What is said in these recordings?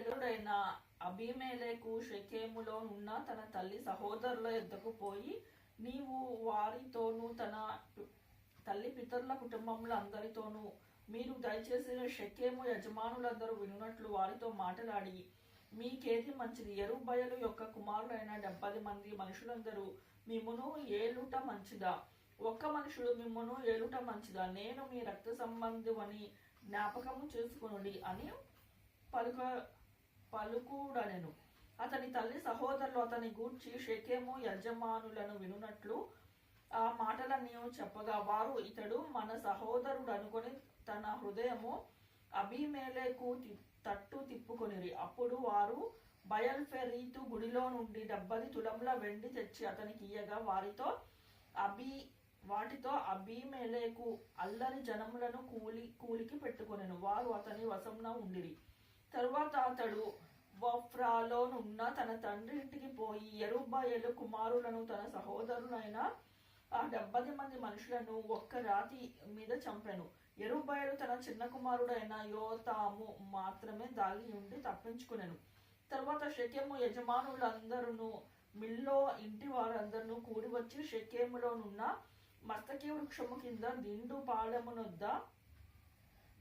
ఎరుబయలుడైన అభిమేలేకు షెకేములో ఉన్న తన తల్లి సహోదరుల ఎద్దకు పోయి నీవు వారితోనూ తన తల్లి పితరుల కుటుంబముల అందరితోనూ మీరు దయచేసి షెకేము యజమానులందరూ వినున్నట్లు వారితో మాట్లాడి మీకేది మంచిది. ఎరుబయలు యొక్క కుమారుడైన డెబ్బది మంది మనుషులందరూ మిమ్మును ఏలుట మంచిదా? ఒక్క మనుషుడు మిమ్మును ఏలుట మంచిదా? నేను మీ రక్త సంబంధమని జ్ఞాపకము చేసుకునుడి అని పలుక పలుకూడనెను. అతని తల్లి సహోదరులు అతని గూర్చి షెకేము యజమానులను వినున్నట్లు ఆ మాటలన్నీ చెప్పగా వారు ఇతడు మన సహోదరుడు అనుకుని తన హృదయము అభిమేలేకు తి- తట్టు తిప్పుకొనిరి. అప్పుడు వారు బయల్ఫెరీతు గుడిలో నుండి డెబ్బది తులముల వెండి తెచ్చి అతనికి ఇయ్యగా వారితో అభి వాటితో అభిమేలేకు అల్లరి జనములను కూలి కూలికి పెట్టుకొనెను. వారు అతని వశంన ఉండిరి. తరువాత అతడు వఫ్రాలోనున్న తన తండ్రి ఇంటికి పోయి ఎరుబాయలు కుమారులను తన సహోదరులైన ఆ డెబ్బది మంది మనుషులను ఒక్క రాతి మీద చంపెను. ఎరుబాయలు తన చిన్న కుమారుడైన యోతాము మాత్రమే దాగి ఉండి తప్పించుకునేను. తర్వాత షెకెము యజమానులందరూ మిల్లో ఇంటి వారందరూ కూడి వచ్చి షెకెములోనున్న మస్తకి వృక్షము కింద దిండు పాలెమునొద్ద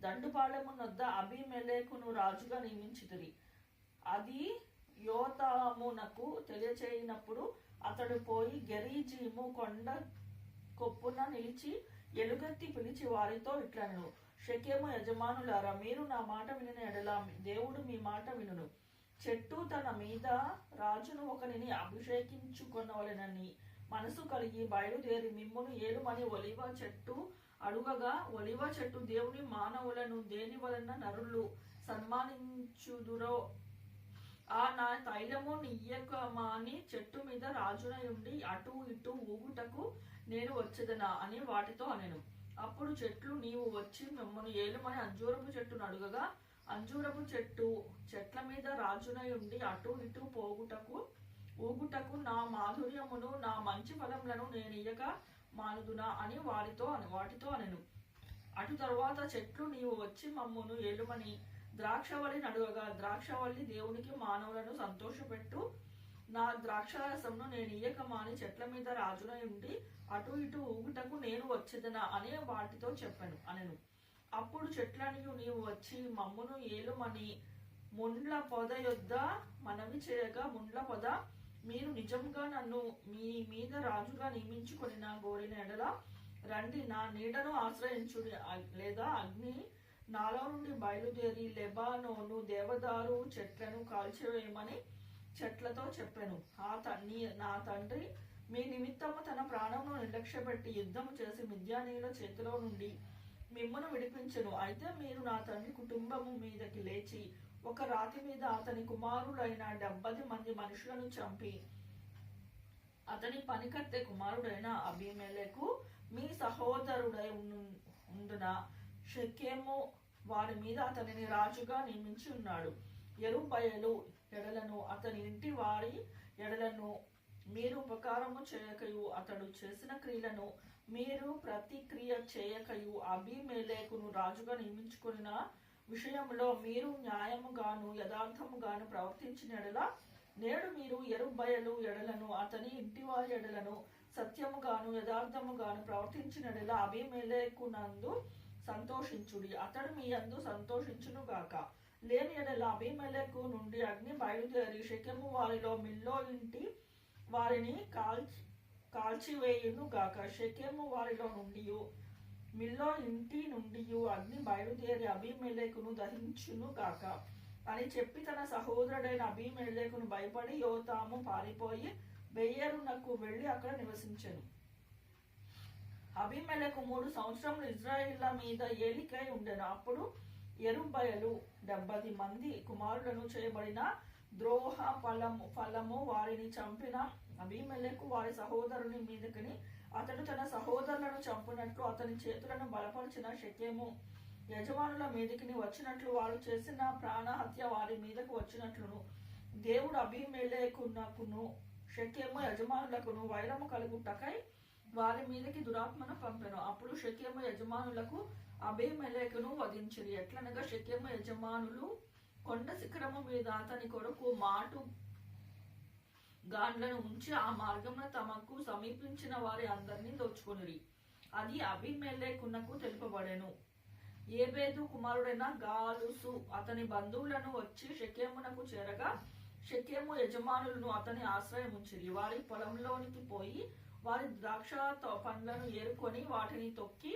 దండుపాలెమునొద్ద అభిమెలేకును రాజుగా నియమించితిరి అది యోతామునకు తెలియచేయినప్పుడు అతడు పోయి గెరీజీము కొండ కొప్పున నిలిచి ఎలుగెత్తి పిలిచి వారితో ఇట్లను షకేము యజమానులారా మీరు నా మాట వినిన ఎడలా దేవుడు మీ మాట వినును. చెట్టు తన మీద రాజును ఒకరిని అభిషేకించుకొనవలెనని మనసు కలిగి బయలుదేరి మిమ్మును ఏలుమని ఒలివ చెట్టు అడుగగా ఒలివ చెట్టు దేవుని మానవులను దేని వలన నరులు సన్మానించుదురో? ఆ నా తైలము నియ్యకమాని చెట్టు మీద రాజునై ఉండి అటు ఇటు ఊగుటకు నేను వచ్చేదనా అని వాటితో అనెను. అప్పుడు చెట్లు నీవు వచ్చి మిమ్మల్ని ఏలుమని అంజూరపు చెట్టును అడుగగా అంజూరపు చెట్టు చెట్ల మీద రాజునై ఉండి అటు ఇటు పోగుటకు ఊగుటకు నా మాధుర్యమును నా మంచి ఫలములను నేను ఇయ్యక మానుదునా అని వారితో అని వాటితో అనెను. అటు తరువాత చెట్లు నీవు వచ్చి మమ్మును ఏలుమని ద్రాక్షవల్లి నడుగగా ద్రాక్షవల్లి దేవునికి మానవులను సంతోషపెట్టు. నా ద్రాక్షరసమును నేను ఇయ్యక మాని చెట్ల మీద రాజునై ఉండి అటు ఇటు ఊగుటకు నేను వచ్చేదనా అని వాటితో చెప్పాను అనెను. అప్పుడు చెట్లను నీవు వచ్చి మమ్మును ఏలుమని ముండ్ల పొద యొద్ద మనవి చేయగా ముండ్ల పొద మీరు నిజంగా నన్ను మీ మీద రాజుగా నియమించుకొని నా గోరిన ఎడల రండి. నా నీడను ఆశ్రయించుడి లేదా అగ్ని నాలో నుండి బయలుదేరి లెబానోను దేవదారు చెట్లను కాల్చివేయమని చెట్లతో చెప్పాను. ఆ తన్ని నా తండ్రి మీ నిమిత్తము తన ప్రాణమును నిర్లక్ష్యపెట్టి యుద్ధం చేసి మిద్యానీయుల చేతిలో నుండి మిమ్మను విడిపించెను. అయితే మీరు నా తండ్రి కుటుంబము మీదకి లేచి ఒక రాతి మీద అతని కుమారుడైన డెబ్బది మంది మనుషులను చంపి అతని పనికత్తె కుమారుడైన అభిమేలకు మీ సహోదరుడై ఉందున ఉండున. వారి మీద అతనిని రాజుగా నియమించి ఉన్నాడు. ఎరుబయలు ఎడలను అతని ఇంటి వారి ఎడలను మీరు ఉపకారము చేయకయు. అతడు చేసిన క్రియలను మీరు ప్రతిక్రియ చేయకయు. అభిమేలేకును రాజుగా నియమించుకున్న విషయంలో మీరు న్యాయముగాను యథార్థముగాను ప్రవర్తించిన ఎడల నేడు మీరు ఎరుబయలు ఎడలను అతని ఇంటి వారి ఎడలను సత్యముగాను యథార్థముగాను ప్రవర్తించిన ఎడల అభిమేలేకునందు సంతోషించుడి. అతడు మీ అందు సంతోషించును గాక. లేని ఎడల అభిమేలకు నుండి అగ్ని బయలుదేరి శకెము వారిలో మిల్లో ఇంటి వారిని కాల్చి కాల్చివేయును గాక. శకెము వారిలో నుండి మిల్లో ఇంటి నుండి అగ్ని బయలుదేరి అభిమేలేకును దహించును గాక. అని చెప్పి తన సహోదరుడైన అభిమేలేకును భయపడి యోతాము పారిపోయి బెయ్యరునకు వెళ్ళి అక్కడ నివసించను. అభిమేలకు మూడు సంవత్సరములు ఇజ్రాయిల్ల మీద ఏలికై ఉండెను. అప్పుడు ఎరుబయలు డెబ్బది మంది కుమారులను చేయబడిన ద్రోహ ఫలము ఫలము వారిని చంపిన అభిమేలకు వారి సహోదరుని మీదకని అతడు తన సహోదరులను చంపినట్లు అతని చేతులను బలపరిచిన శక్యము యజమానుల మీదకి వచ్చినట్లు వారు చేసిన ప్రాణహత్య వారి మీదకు వచ్చినట్లును. దేవుడు అభిమేలేకున్నకును షకేము యజమానులకును వైరము కలుగుటకై వారి మీదకి దురాత్మను పంపెను. అప్పుడు షకేము యజమానులకు అభిమేలేకును వధించిరి. ఎట్లనగా షకేము యజమానులు కొండ శిఖరము మీద అతని కొరకు మాటు గాండ్లను ఉంచి ఆ మార్గమున తమకు సమీపించిన వారి అందరినీ దోచుకొనిరి. అది అభిమెల్లేకునకు తెలుపబడెను. ఏబేదు కుమారుడైన గాలుసు అతని బంధువులను వచ్చి షకేమునకు చేరగా షకేము యజమానులను అతని ఆశ్రయం ఉంచిరి వారి పొలంలోనికి పోయి వారి ద్రాక్ష పండ్లను ఏరుకొని వాటిని తొక్కి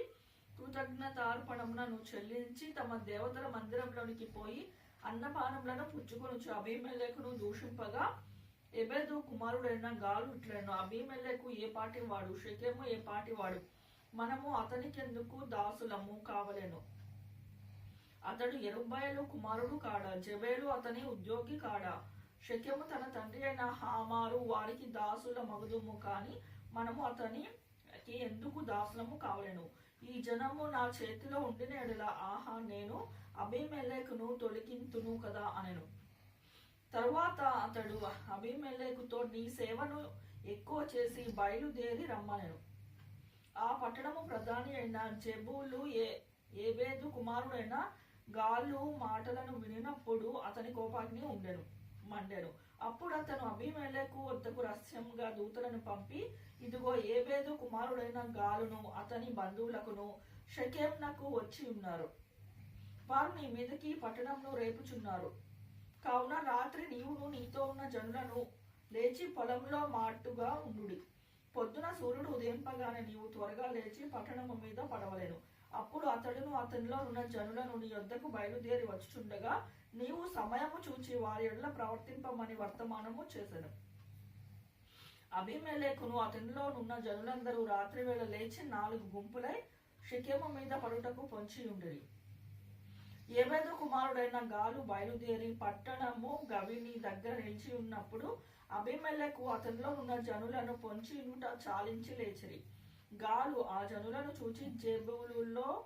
కృతజ్ఞతార్పణములను చెల్లించి తమ దేవతల మందిరంలోనికి పోయి అన్నపానములను పుచ్చుకొనుచు అభిమెల్లేకును దూషింపగా ఎబేదు కుమారుడైన గాలు ఇట్లను. అభిమెల్లేకు ఏ పాటి వాడు? షకేము ఏ పాటి వాడు? మనము అతనికెందుకు దాసులము కావలెను? అతడు ఎరుబాయలు కుమారుడు కాడా? జబేలు అతని ఉద్యోగి కాడా? షకెము తన తండ్రి అయిన హామారు వారికి దాసుల మగుదుము కానీ మనము అతనికి ఎందుకు దాసులము కావలేను? ఈ జనము నా చేతిలో ఉండిన ఎడల ఆహా నేను అభిమెల్లేకును తొలగింతును కదా అనెను. తరువాత అతడు అభిమెల్లేకుతో నీ సేవను ఎక్కువ చేసి బయలుదేరి రమ్మనెను. ఆ పట్టణము ప్రధాని అయిన జబూలు ఏ ఏబేదు కుమారుడైన గాళ్ళు మాటలను వినినప్పుడు అతని కోపాగ్ని ఉండెను మండెను. అప్పుడు అతను అభిమేలకు వద్దకు రహస్యంగా దూతలను పంపి ఇదిగో ఏబేదు కుమారుడైన గాలును అతని బంధువులకును షకేంనకు వచ్చి ఉన్నారు. వారు నీ మీదకి పట్టణంను రేపుచున్నారు. కావున రాత్రి నీవును నీతో ఉన్న జనులను లేచి పొలంలో మాటుగా ఉండుడి. పొద్దున సూర్యుడు ఉదయింపగానే నీవు త్వరగా లేచి పట్టణము మీద పడవలేను. అప్పుడు అతడును అతనిలో ఉన్న జనులను నీ యొద్దకు బయలుదేరి వచ్చుచుండగా నీవు సమయము చూచి వారి ఎడల ప్రవర్తింపమని వర్తమానము చేశాను అభిమేలేకును అతనిలో ఉన్న జనులందరూ రాత్రివేళ లేచి నాలుగు గుంపులై షికెము మీద పడుటకు పొంచి ఉండేది ఏబేదు కుమారుడైన గాలు బయలుదేరి పట్టణము గవిని దగ్గర నిలిచి ఉన్నప్పుడు అభిమల్యకు అతనిలో ఉన్న జనులను పొంచి నుట చాలించి లేచిరి. గాలు ఆ జనులను చూచి జేబులులో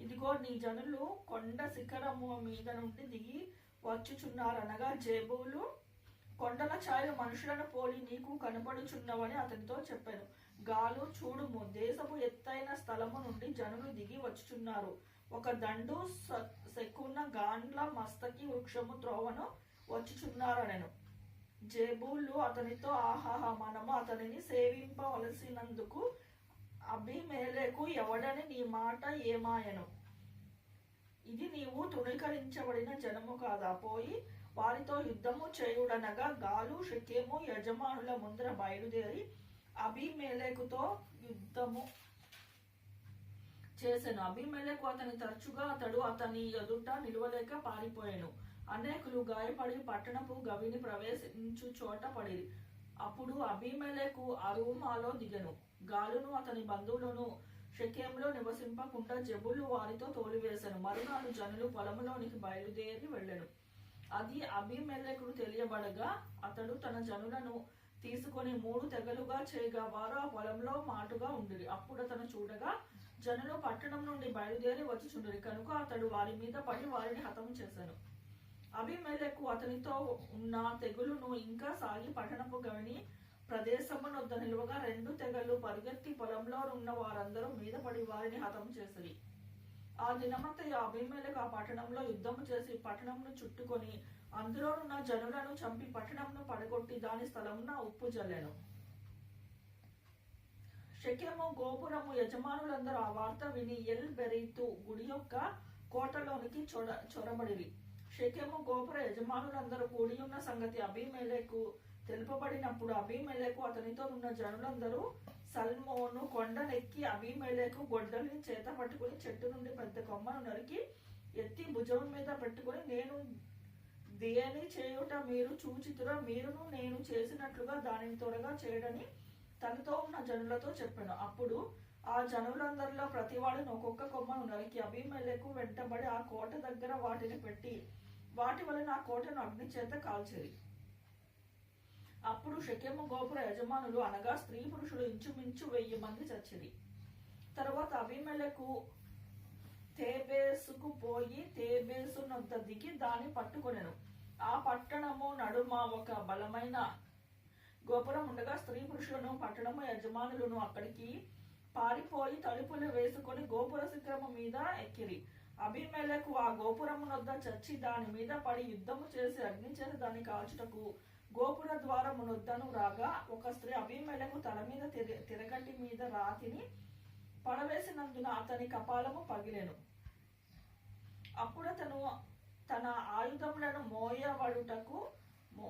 ఇదిగో నీ జనులు కొండ శిఖరము మీద నుండి దిగి వచ్చుచున్నారనగా జేబులు కొండల ఛాయలు మనుషులను పోలి నీకు కనపడుచున్నవని అతనితో చెప్పాను. గాలు చూడుము దేశపు ఎత్తైన స్థలము నుండి జనులు దిగి వచ్చుచున్నారు. ఒక దండు స- సెక్కున్న గాండ్ల మస్తకి వృక్షము త్రోవను వచ్చుచున్నారనెను జేబూలు అతనితో ఆహాహా మనము అతనిని సేవింపవలసినందుకు అభిమేలకు ఎవడని నీ మాట ఏమాయను. ఇది నీవు తృణీకరించబడిన జనము కాదా. పోయి వారితో యుద్ధము చేయుడనగా గాలు షకేము యజమానుల ముందర బయలుదేరి అభిమేలకుతో యుద్ధము చేసెను? అభిమేలకు అతని తరచుగా అతడు అతని ఎదుట నిలవలేక పారిపోయాను. అనేకులు గాయపడి పట్టణపు గవిని ప్రవేశించు చోట పడిరి. అప్పుడు అభిమేలకు అరుమాలో దిగను. గాలును అతని బంధువులను షకేంలో నివసింపకుండా జబులు వారితో తోలివేశాను. మరునాడు జనులు పొలంలోనికి బయలుదేరి వెళ్ళను. అది అభిమేలకుడు తెలియబడగా అతడు తన జనులను తీసుకొని మూడు తెగలుగా చేయగా వారు ఆ పొలంలో మాటుగా ఉండిరి. అప్పుడు అతను చూడగా జనులు పట్టణం నుండి బయలుదేరి వచ్చుచుండిరి కనుక అతడు వారి మీద పడి వారిని హతం చేశాను. అభిమేలకు అతనితో ఉన్న తెగులును ఇంకా సాగి పట్టణపు గవిని ప్రదేశమునొద్ద నిలువగా రెండు తెగలు పరిగెత్తి పొలంలో ఉన్న వారందరూ మీద పడి వారిని హతం చేసిరి. ఆ దినమంతా అభిమేలకు ఆ పట్టణంలో యుద్ధము చేసి పట్టణంను చుట్టుకొని అందులోనున్న జనులను చంపి పట్టణంను పడగొట్టి దాని స్థలమున ఉప్పు జల్లెను. షకెము గోపురము యజమానులందరూ ఆ వార్త విని ఎల్ బెరీతు గుడి యొక్క కోటలోనికి చొర చొరబడిరి. షెకెము గోపుర యజమానులందరూ కూడి ఉన్న సంగతి అభిమేలకు తెలుపబడినప్పుడు అభిమేలకు అతనితో ఉన్న జనులందరూ సల్మోను కొండనెక్కి అభిమేలకు గొడ్డలిని చేత పట్టుకుని చెట్టు నుండి పెద్ద కొమ్మను నరికి ఎత్తి భుజం మీద పెట్టుకుని నేను దేని చేయుట మీరు చూచితురా? మీరును నేను చేసినట్లుగా దానిని త్వరగా చేయడని తనతో జనులతో చెప్పాను అప్పుడు ఆ జనులందరిలో ప్రతివాడిని ఒక్కొక్క కొమ్మను నరికి అభిమేలకు వెంటబడి ఆ కోట దగ్గర వాటిని పెట్టి వాటి వలన ఆ కోటను అగ్ని చేత కాల్చేది. అప్పుడు షకెము గోపుర యజమానులు అనగా స్త్రీ పురుషులు ఇంచుమించు వెయ్యి మంది చచ్చిరి తర్వాత అభిమేలకు తేబేసుకు పోయి తేబేసు దిగి దాన్ని పట్టుకొనెను. ఆ పట్టణము నడుమ ఒక బలమైన గోపురం ఉండగా స్త్రీ పురుషులను పట్టణము యజమానులను అక్కడికి పారిపోయి తలుపులు వేసుకొని గోపుర శిఖరము మీద ఎక్కిరి. అభిమేలకు ఆ గోపురమునొద్ద చచ్చి దాని మీద పడి యుద్ధము చేసి అగ్నిచేత దాన్ని కాల్చుటకు గోపుర ద్వారమునొద్దను రాగా ఒక స్త్రీ అభిమేలకు తల మీద తిరగటి మీద రాతిని పడవేసినందున అతని కపాలము పగిలెను. అప్పుడు తన ఆయుధములను మోయబడుటకు మో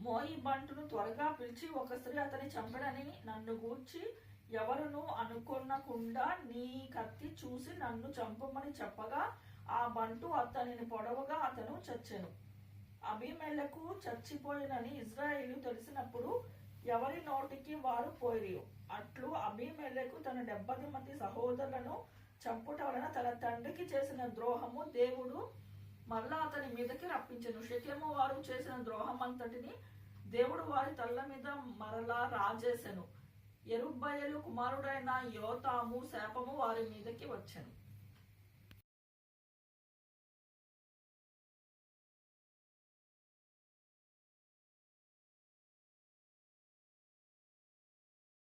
మోయి బంటును త్వరగా పిలిచి ఒక స్త్రీ అతని చంపడని నన్ను గూర్చి ఎవరును అనుకొనకుండా నీ కత్తి చూసి నన్ను చంపమని చెప్పగా ఆ బంటు అతనిని పొడవగా అతను చచ్చెను. అభిమేలకు చచ్చిపోయినని ఇజ్రాయేలు తెలిసినప్పుడు ఎవరి నోటికి వారు పోయి అట్లు అభిమేలకు తన డెబ్బది మంది సహోదరులను చంపుట వలన తన తండ్రికి చేసిన ద్రోహము దేవుడు మరలా అతని మీదకి రప్పించను. షకేము వారు చేసిన ద్రోహం అంతటిని దేవుడు వారి తల్ల మీద మరలా రాజేశను ఎరుబ్బయలు కుమారుడైన యోతాము శాపము వారి మీదకి వచ్చను.